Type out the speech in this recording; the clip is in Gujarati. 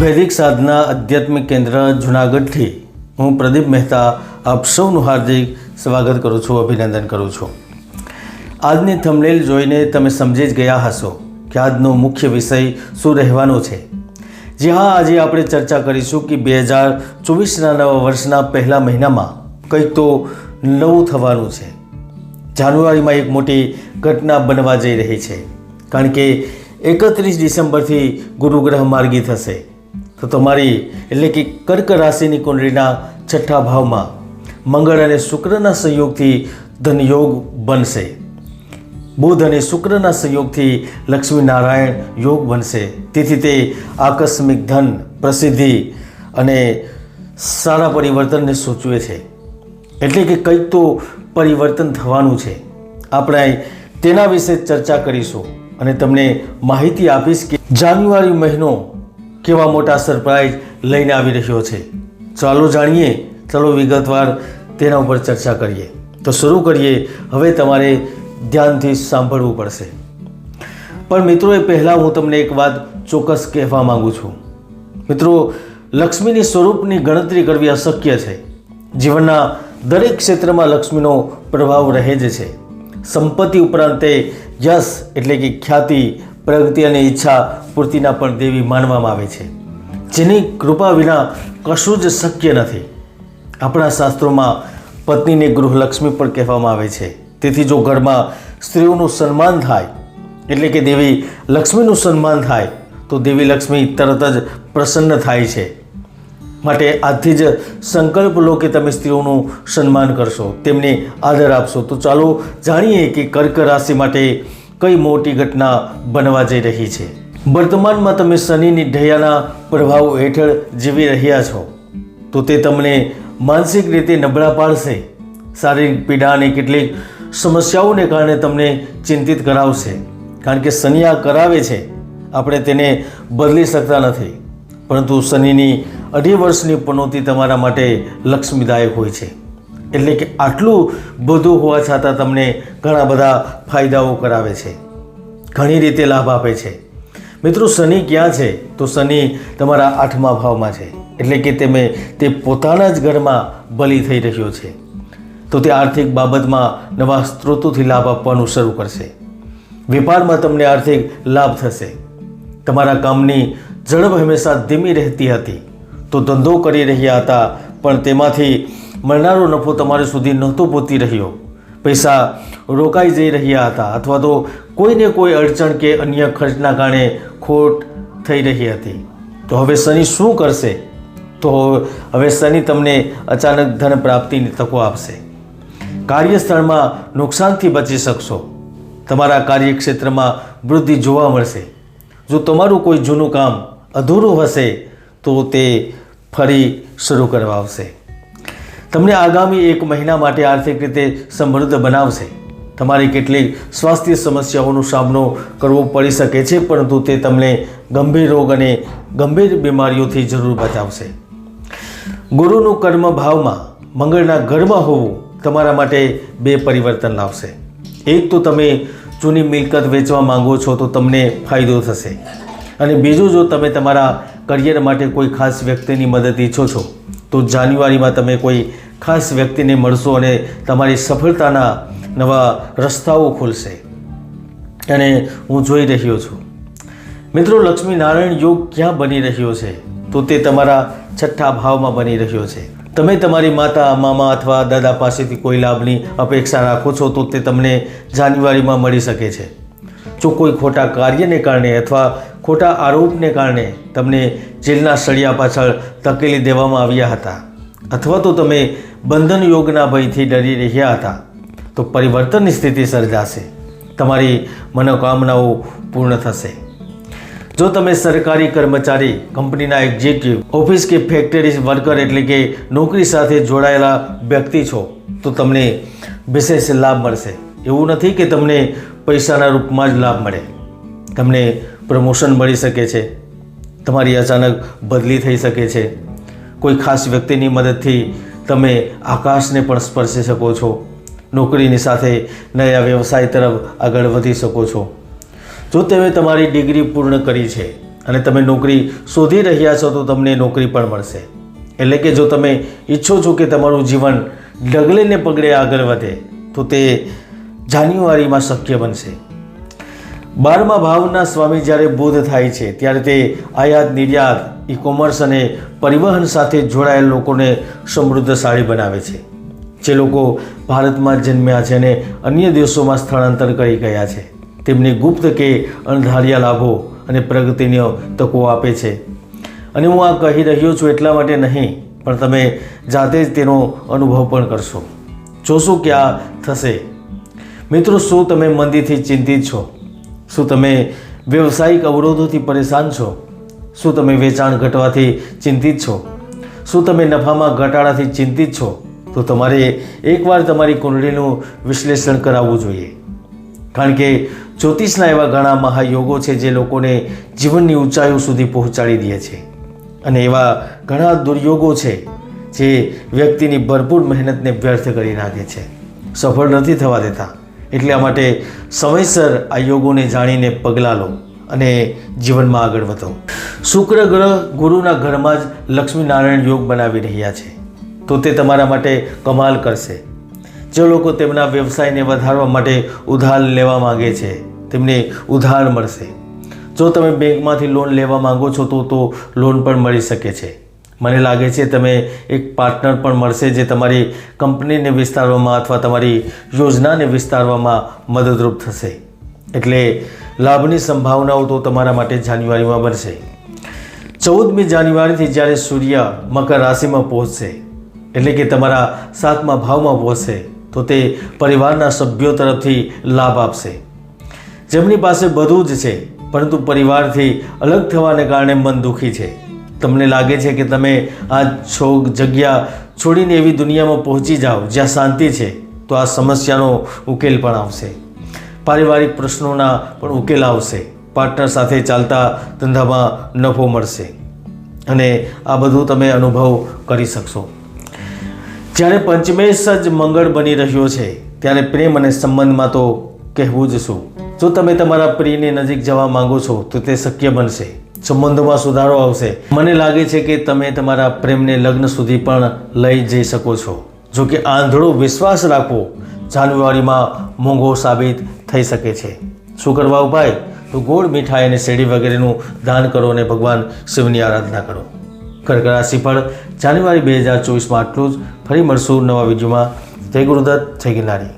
વૈદિક સાધના આધ્યાત્મિક કેન્દ્ર જુનાગઢથી હું પ્રદીપ મહેતા આપ સૌનું હાર્દિક સ્વાગત કરું છું, અભિનંદન કરું છું. આજની થંબનેલ જોઈને તમે સમજી જ ગયા હશો કે આજનો મુખ્ય વિષય શું રહેવાનો છે. જી હા આજે આપણે ચર્ચા કરીશું કે બે હજાર ચોવીસના નવા વર્ષના પહેલા મહિનામાં કંઈક તો નવું થવાનું છે. જાન્યુઆરીમાં એક મોટી ઘટના બનવા જઈ રહી છે. કારણ કે એકત્રીસ ડિસેમ્બરથી ગુરુગ્રહ માર્ગી થશે. તો તમારી એટલે કે કર્ક રાશિની કુંડળીના છઠ્ઠા ભાવમાં મંગળ અને શુક્રના સંયોગથી ધનયોગ બનશે. બુધ અને શુક્રના સંયોગથી લક્ષ્મીનારાયણ યોગ બનશે. તેથી તે આકસ્મિક ધન, પ્રસિદ્ધિ અને સારા પરિવર્તનને સૂચવે છે. એટલે કે કંઈક તો પરિવર્તન થવાનું છે. આપણે તેના વિશે ચર્ચા કરીશું અને તમને માહિતી આપીશ કે જાન્યુઆરી મહિનો કેવા મોટા સરપ્રાઇઝ લઈને આવી રહ્યો છે. ચાલો જાણીએ, ચાલો વિગતવાર તેના ઉપર ચર્ચા કરીએ. તો શરૂ કરીએ, હવે તમારે ધ્યાનથી સાંભળવું પડશે. પણ મિત્રો, એ પહેલાં હું તમને એક વાત ચોક્કસ કહેવા માગું છું. મિત્રો, લક્ષ્મીની સ્વરૂપની ગણતરી કરવી અશક્ય છે. જીવનના દરેક ક્ષેત્રમાં લક્ષ્મીનો પ્રભાવ રહે જ છે. સંપત્તિ ઉપરાંત તે યશ એટલે કે ખ્યાતિ પ્રગતિ અને ઈચ્છા પૂર્તિના પણ દેવી માનવામાં આવે છે. જેની કૃપા વિના કશું જ શક્ય નથી. આપણા શાસ્ત્રોમાં પત્નીને ગૃહલક્ષ્મી પણ કહેવામાં આવે છે. તેથી જો ઘરમાં સ્ત્રીઓનું સન્માન થાય, એટલે કે દેવી લક્ષ્મીનું સન્માન થાય, તો દેવી લક્ષ્મી તરત જ પ્રસન્ન થાય છે. માટે આજથી જ સંકલ્પ લો કે તમે સ્ત્રીઓનું સન્માન કરશો, તેમને આદર આપશો. તો ચાલો જાણીએ કે કર્ક રાશિ માટે કઈ મોટી ઘટના બનવા જઈ રહી છે? વર્તમાનમાં તમે શનિની ઢયાના પ્રભાવ હેઠળ જીવી રહ્યા છો. તો તે તમને માનસિક રીતે નબળા પાડશે. શારીરિક પીડા અને કેટલીક સમસ્યાઓને કારણે તમને ચિંતિત કરાવશે. કારણ કે શનિ આ કરાવે છે. આપણે તેને બદલી શકતા નથી. પરંતુ શનિની અઢી વર્ષની પનોતી તમારા માટે લક્ષ્મીદાયક હોય છે. એટલે કે આટલું બધું હોવા છતાં તમને ઘણા બધા ફાયદાઓ કરાવે છે. ઘણી રીતે લાભ આપે છે. મિત્રો, શનિ ક્યાં છે? તો શનિ તમારા આઠમા ભાવમાં છે. એટલે કે તમે તે પોતાના જ ઘરમાં બલી થઈ રહ્યો છે. તો તે આર્થિક બાબતમાં નવા સ્ત્રોતોથી લાભ આપવાનું શરૂ કરશે. વેપારમાં તમને આર્થિક લાભ થશે. તમારા કામની ઝડપ હંમેશા ધીમી રહેતી હતી. તો ધંધો કરી રહ્યા હતા, પણ તેમાંથી મળનારો નફો તમારે સુધી નહોતો પહોંચી રહ્યો. પૈસા રોકાઈ જઈ રહ્યા હતા અથવા તો કોઈને કોઈ અડચણ કે અન્ય ખર્ચના કારણે ખોટ થઈ રહી હતી. તો હવે શનિ શું કરશે? તો હવે શનિ તમને અચાનક ધન પ્રાપ્તિની તકો આપશે. કાર્યસ્થળમાં નુકસાનથી બચી શકશો. તમારા કાર્યક્ષેત્રમાં વૃદ્ધિ જોવા મળશે. જો તમારું કોઈ જૂનું કામ અધૂરું હશે, તો તે ફરી શરૂ કરવા આવશે. તમને આગામી એક મહિના માટે આર્થિક રીતે સમૃદ્ધ બનાવશે. તમારી કેટલીક સ્વાસ્થ્ય સમસ્યાઓનો સામનો કરવો પડી શકે છે, પરંતુ તે તમને ગંભીર રોગ અને ગંભીર બીમારીઓથી જરૂર બચાવશે. ગુરુનું કર્મ ભાવમાં, મંગળના ઘરમાં હોવું તમારા માટે બે પરિવર્તન લાવશે. એક તો તમે જૂની મિલકત વેચવા માંગો છો તો તમને ફાયદો થશે. અને બીજું, જો તમે તમારા કરિયર માટે કોઈ ખાસ વ્યક્તિની મદદ ઈચ્છો છો તો જાન્યુઆરીમાં તમે કોઈ ખાસ વ્યક્તિને મળશો અને તમારી સફળતાના નવા રસ્તાઓ ખુલશે. અને હું જોઈ રહ્યો છું. મિત્રો, લક્ષ્મીનારાયણ યોગ ક્યાં બની રહ્યો છે? તો તે તમારા છઠ્ઠા ભાવમાં બની રહ્યો છે. તમે તમારી માતા, મામા અથવા દાદા પાસેથી કોઈ લાભની અપેક્ષા રાખો છો તો તે તમને જાન્યુઆરીમાં મળી શકે છે. જો કોઈ ખોટા કાર્યને કારણે અથવા ખોટા આરોપને કારણે તમને જેલના સળિયા પાછળ ધકેલી દેવામાં આવ્યા હતા. અથવા તો તમે બંધન યોગના ભયથી ડરી રહ્યા હતા. તો પરિવર્તનની સ્થિતિ સર્જાશે. તમારી મનોકામનાઓ પૂર્ણ થશે. જો તમે સરકારી કર્મચારી, કંપનીના એક્ઝિક્યુટિવ ઓફિસ કે ફેક્ટરી વર્કર એટલે કે નોકરી સાથે જોડાયેલા વ્યક્તિ છો, તો તમને વિશેષ લાભ મળશે. એવું નથી કે તમને પૈસાના રૂપમાં જ લાભ મળે. તમને પ્રમોશન મળી શકે છે. તમારી અચાનક બદલી થઈ શકે છે. કોઈ ખાસ વ્યક્તિની મદદથી તમે આકાશને પણ સ્પર્શી શકો છો. નોકરીની સાથે નયા વ્યવસાય તરફ આગળ વધી શકો છો. જો તમે તમારી ડિગ્રી પૂર્ણ કરી છે અને તમે નોકરી શોધી રહ્યા છો તો તમને નોકરી પણ મળશે. એટલે કે જો તમે ઈચ્છો છો કે તમારું જીવન ડગલે ને પગલે આગળ વધે, તો તે જાન્યુઆરીમાં શક્ય બનશે. બારમા ભાવના સ્વામી જ્યારે બોધ થાય છે, ત્યારે તે આયાત, નિર્યાત ઈ કોમર્સ અને પરિવહન સાથે જોડાયેલ લોકોને સમૃદ્ધશાળી બનાવે છે. જે લોકો ભારતમાં જન્મ્યા છે અને અન્ય દેશોમાં સ્થળાંતર કરી ગયા છે. તેમને ગુપ્ત કે અણધાર્યા લાભો અને પ્રગતિની તકો આપે છે. અને હું આ કહી રહ્યો છું એટલા માટે નહીં, પણ તમે જાતે જ તેનો અનુભવ પણ કરશો. જોશો કે આ થશે. મિત્રો, શું તમે મંદીથી ચિંતિત છો? શું તમે વ્યવસાયિક અવરોધોથી પરેશાન છો? શું તમે વેચાણ ઘટવાથી ચિંતિત છો? શું તમે નફામાં ઘટાડાથી ચિંતિત છો? તો તમારે એકવાર તમારી કુંડળીનું વિશ્લેષણ કરાવવું જોઈએ. કારણ કે જ્યોતિષના એવા ઘણા મહાયોગો છે જે લોકોને જીવનની ઊંચાઈઓ સુધી પહોંચાડી દે છે. અને એવા ઘણા દુર્યોગો છે જે વ્યક્તિની ભરપૂર મહેનતને વ્યર્થ કરી નાખે છે. સફળ નથી થવા દેતા. એટલા માટે સમયસર આ યોગોને જાણીને પગલાં લો અને જીવનમાં આગળ વધો. શુક્ર ગ્રહ ગુરુના ઘરમાં જ લક્ષ્મીનારાયણ યોગ બનાવી રહ્યા છે. તો તે તમારા માટે કમાલ કરશે. જે લોકો તેમના વ્યવસાયને વધારવા માટે ઉધાર લેવા માંગે છે, તેમને ઉધાર મળશે. જો તમે બેંકમાંથી લોન લેવા માંગો છો તો તો લોન પણ મળી શકે છે. મને લાગે છે તમે એક પાર્ટનર પણ મળશે જે તમારી કંપનીને વિસ્તારવામાં અથવા તમારી યોજનાને વિસ્તારવામાં મદદરૂપ થશે. એટલે લાભની સંભાવનાઓ તો તમારા માટે જાન્યુઆરીમાં બનશે. ચૌદમી જાન્યુઆરીથી જ્યારે સૂર્ય મકર રાશિમાં પહોંચશે, એટલે કે તમારા સાતમા ભાવમાં પહોંચશે, તો તે પરિવારના સભ્યો તરફથી લાભ આપશે. જેમની પાસે બધું જ છે, પરંતુ પરિવારથી અલગ થવાને કારણે મન દુઃખી છે. તમને લાગે છે કે તમે આ છો જગ્યા છોડીને એવી દુનિયામાં પહોંચી જાઓ જ્યાં શાંતિ છે, તો આ સમસ્યાનો ઉકેલ પણ આવશે. પારિવારિક પ્રશ્નોના પણ ઉકેલ આવશે. પાર્ટનર સાથે ચાલતા ધંધામાં નફો મળશે. અને આ બધું તમે અનુભવ કરી શકશો. જ્યારે પંચમેશ જ મંગળ બની રહ્યો છે, ત્યારે પ્રેમ અને સંબંધમાં તો કહેવું જ શું? જો તમે તમારા પ્રિયની નજીક જવા માંગો છો, તો તે શક્ય બનશે. સંબંધોમાં સુધારો આવશે. મને લાગે છે કે તમે તમારા પ્રેમને લગ્ન સુધી પણ લઈ જઈ શકો છો. જો કે આંધળો વિશ્વાસ રાખવો જાન્યુઆરીમાં મોંઘો સાબિત થઈ શકે છે. શું કરવા ઉપાય? તો ગોળ મીઠાઈ અને શેરડી વગેરેનું દાન કરો અને ભગવાન શિવની આરાધના કરો. કર્ક રાશિ પર જાન્યુઆરી બે હજાર ચોવીસમાં આટલું જ. ફરી મળશું નવા વિડીયોમાં. જય ગુરુદત્ત, જય ગિરનારી.